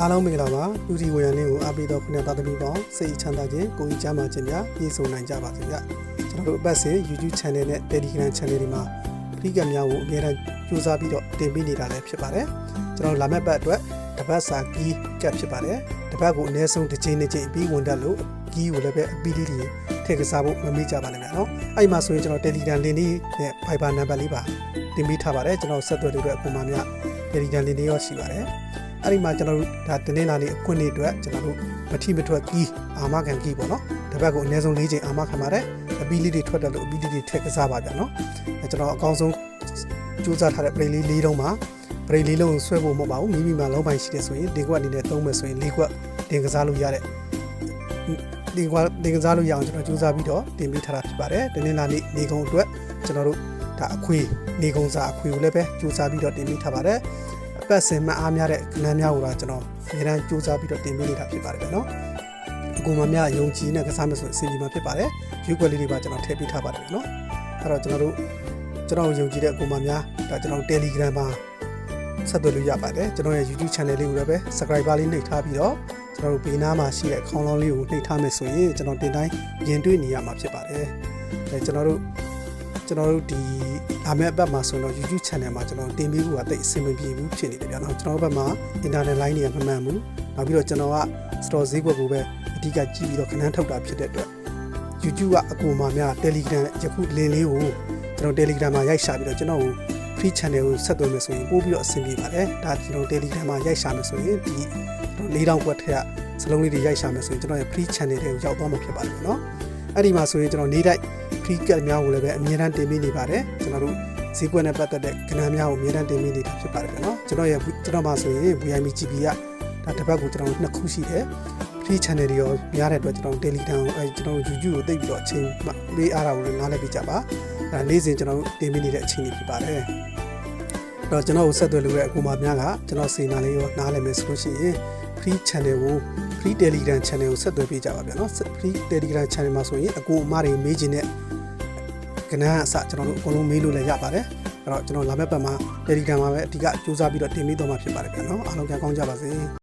အားလုံးမင်္ဂလာပါလူစီဝေယံလေးကိုအားပေးတော့ခုနသားသမီးပေါင်းစိတ်ချမ်းသာခြင်းကိုယ်ကြီးချမ်းသာခြင်းများပြည့်စုံနိုင်ကြပါစေဗျကျွန်တော်တို့အပတ်စဉ် YouTube Channel နဲ့ Telegram Channel တွေမှာပရိကတ်များကိုအများအားကြိုးစားပြီးတော့တင်ပေးနေတာလည်းဖြစ်ပါတယ်ကျွန်တော်လာမယ့်ပတ်အတွက်တပတ်စာကီးကပ်ဖြစ်ပါတယ်တပတ်ကိုအနည်းဆုံးတစ်ချိန်တစ်ချိန်ပြီးဝင်တတ်လို့ကီးကိုလည်းပဲအပီးလေးတွေထည့်ကစားဖို့မမေ့ကြပါနဲ့ဗျာနော်အဲ့ဒီမှာဆိုရင်ကျွန်တော် Telegram link လေးနဲ့ Viber number လေးပါတင်ပေးထားပါတယ်ကျွန်တော်ဆက်သွယ်လို့အတွက်အပေါ်မှာများ Telegram link လေးရောရှိပါတယ် အဲ့ဒီမှာကျွန်တော်တို့ဒါတင်းနေတာလေးအခွင့်အရေးအတွက်ကျွန်တော်တို့မထီမထွက်ကီးအာမခံကီးပေါ့နော်တစ်ပတ်ကိုအနည်းဆုံး၄ချိန်အာမခံပါတယ်အပီးလေးတွေထွက်တယ်လို့အပီးလေးတွေထည့်ကစားပါဗျာနော်အဲကျွန်တော်အကောင်းဆုံးစူးစမ်းထားတဲ့ပရိလေး၄လုံးမှာပရိလေးလုံးကိုဆွဲဖို့မဟုတ်ပါဘူးမိမိမှာလုံးပိုင်ရှိတယ်ဆိုရင်ဒီကွက်အနေနဲ့သုံးမယ်ဆိုရင်၄ကွက်တင်ကစားလို့ရတဲ့ဒီကွက်တင်ကစားလို့ရအောင်ကျွန်တော်စူးစမ်းပြီးတော့တင်ပေးထားတာဖြစ်ပါတယ်တင်းနေတာလေးနေကုံအတွက်ကျွန်တော်တို့ဒါအခွေနေကုံစာအခွေကိုလည်းပဲစူးစမ်းပြီးတော့တင်ပေးထားပါတယ်အ ပတ်စဉ်မှအားများတဲ့ကဏ္ဍများကိုတော့ကျွန်တော်အများအားစူးစမ်းပြီးတော့တင်ပေးနေတာဖြစ်ပါတယ်ဗျာနော်အကူမများယုံကြည်နဲ့ကစားမယ်ဆိုအစီအစဉ်မှာဖြစ်ပါတယ်ယူကွက်လေးတွေပါကျွန်တော်ထည့်ပေးထားပါတယ်ဗျာနော်အဲ့တော့ကျွန်တော်တို့ကျွန်တော်ယုံကြည်တဲ့အကူမများဒါကျွန်တော် Telegram မှာဆက်သွယ်လို့ရပါတယ်ကျွန်တော်ရဲ့ YouTube Channel လေးကိုလည်းပဲ Subscriber လေးနှိပ်ထားပြီးတော့ကျွန်တော်တို့ဘေးနားမှာရှိတဲ့ခေါင်းလောင်းလေးကိုနှိပ်ထားမယ်ဆိုရင်ကျွန်တော်တင်တိုင်းရင်တွေ့နေရမှာဖြစ်ပါတယ်အဲကျွန်တော်တို့ ကျွန်တော်တို့ဒီလာမယ့်အပတ်မှာဆိုတော့ YouTube channel မှာကျွန်တော်တင်ပေးဖို့ကတိတ်အဆင်မပြေဘူးဖြစ်နေတယ်ဗျာနော်ကျွန်တော်တို့ဘက်မှာ internet line တွေကမမှန်ဘူးနောက်ပြီးတော့ကျွန်တော်က store ဈေးကွက်ကိုပဲအဓိကကြည့်ပြီးတော့ခဏန်းထုတ်တာဖြစ်တဲ့အတွက် YouTube ကအကူအမများ Telegram ယခုလင်းလေးကိုကျွန်တော် Telegram မှာရိုက်ရှာပြီးတော့ကျွန်တော်ကို free channel ကိုဆက်သွယ်မယ်ဆိုရင်ပို့ပြီးတော့အဆင်ပြေပါတယ်ဒါကျွန်တော် Telegram မှာရိုက်ရှာမယ်ဆိုရင်ဒီ၄တောင်ကွက်ထက်ကစလုံးလေးတွေရိုက်ရှာမယ်ဆိုရင်ကျွန်တော်ရဲ့ free channel တွေကိုရောက်သွားမှာဖြစ်ပါတယ်နော် အဲ့ဒီမှာဆိုရင်ကျွန်တော်နေ့တိုင်း free cut များကိုလည်းပဲအမြဲတမ်းတင်ပေးနေပါတယ်ကျွန်တော်တို့ဈေးကွက်နဲ့ပတ်သက်တဲ့ကဏ္ဍများကိုအမြဲတမ်းတင်ပေးနေတာဖြစ်ပါတယ်ဗျာနော်ကျွန်တော်ရဲ့ကျွန်တော်မှာဆိုရင် VIM GP ကဒါတစ်ပတ်ကိုကျွန်တော်နှစ်ခုရှိတယ် free channel တွေရောများတဲ့အတွက်ကျွန်တော် Telegram ကိုအဲကျွန်တော် YouTube ကိုတိတ်ပြီးတော့အချိန်ပေးအားတာကိုလည်းနားလည်ပေးကြပါဒါနေ့စဉ်ကျွန်တော်တင်ပေးနေတဲ့အချိန်တွေဖြစ်ပါတယ်အဲ့တော့ကျွန်တော်ကိုဆက်သွယ်လို့ရတဲ့အကူအမများကကျွန်တော်စေနာလေးရောနားလည်မယ်ဆိုလို့ရှိရင် free channel ကို free telegram channel ကိုဆက်သွယ်ပေးကြပါဗျာနော် free telegram channel မှာဆိုရင်အကူအမတွေမေးခြင်းနဲ့ကဏ္ဍအစကျွန်တော်တို့အကုန်လုံးမေးလို့လည်းရပါတယ်အဲ့တော့ကျွန်တော်လာမယ့်ပတ်မှာ telegram မှာပဲအဓိကစူးစမ်းပြီးတော့တင်ပေးတော့မှာဖြစ်ပါတယ်ဗျာနော်အားလုံးကြကောင်းကြပါစေ